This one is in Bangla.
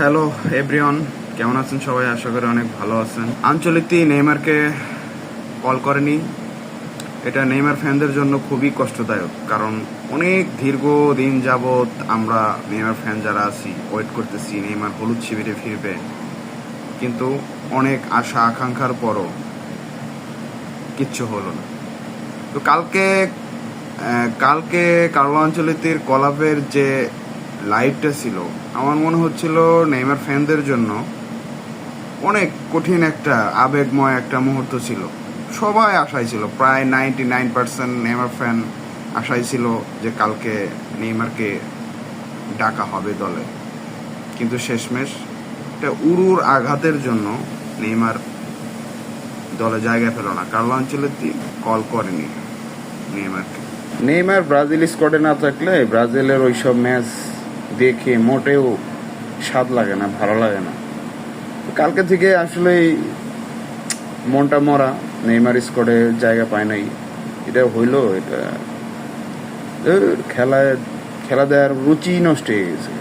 হ্যালো এভরিওয়ান কেমন আছেন সবাই? আশা করি অনেক ভালো আছেন। আঞ্চলিকটি নেইমারকে কল করেনি। এটা নেইমার ফ্যানদের জন্য খুবই কষ্টদায়ক, কারণ অনেক দীর্ঘ দিন যাবৎ আমরা নেইমার ফ্যান যারা আছি ওয়েট করতেছি নেইমার হলুদ শিবিরে ফিরবে। কিন্তু অনেক আশা, আকাঙ্ক্ষার পরও কিচ্ছু হলো না। তো কালকে কালকে কার্লো আঞ্চলিকের কলাপের যে লাইভটা ছিল। আমার মনে হচ্ছিল নেইমার ফ্যানদের জন্য অনেক কঠিন একটা আবেগময় একটা মুহূর্ত ছিল। সবাই আশায় ছিল, প্রায় ninety nine percent Neymar fan আশায় ছিল যে কালকে নেইমারকে ডাকা হবে দলে। কিন্তু শেষমেশ একটা উরুর আঘাতের জন্য নেইমার দলে জায়গা পেল না। কার্লো আঞ্চলিক কল করেনি নেইমারকে। নেইমার ব্রাজিল স্কোয়াডে না থাকলে ব্রাজিলের ওইসব ম্যাচ দেখে মোটেও স্বাদ লাগে না, ভালো লাগে না। কালকে থেকে আসলে মনটা মরা, নেইমার স্কোয়াডে জায়গা পায় নাই। এটা হইল, এটা খেলায়, খেলা দেওয়ার রুচি নষ্ট হয়ে গেছে।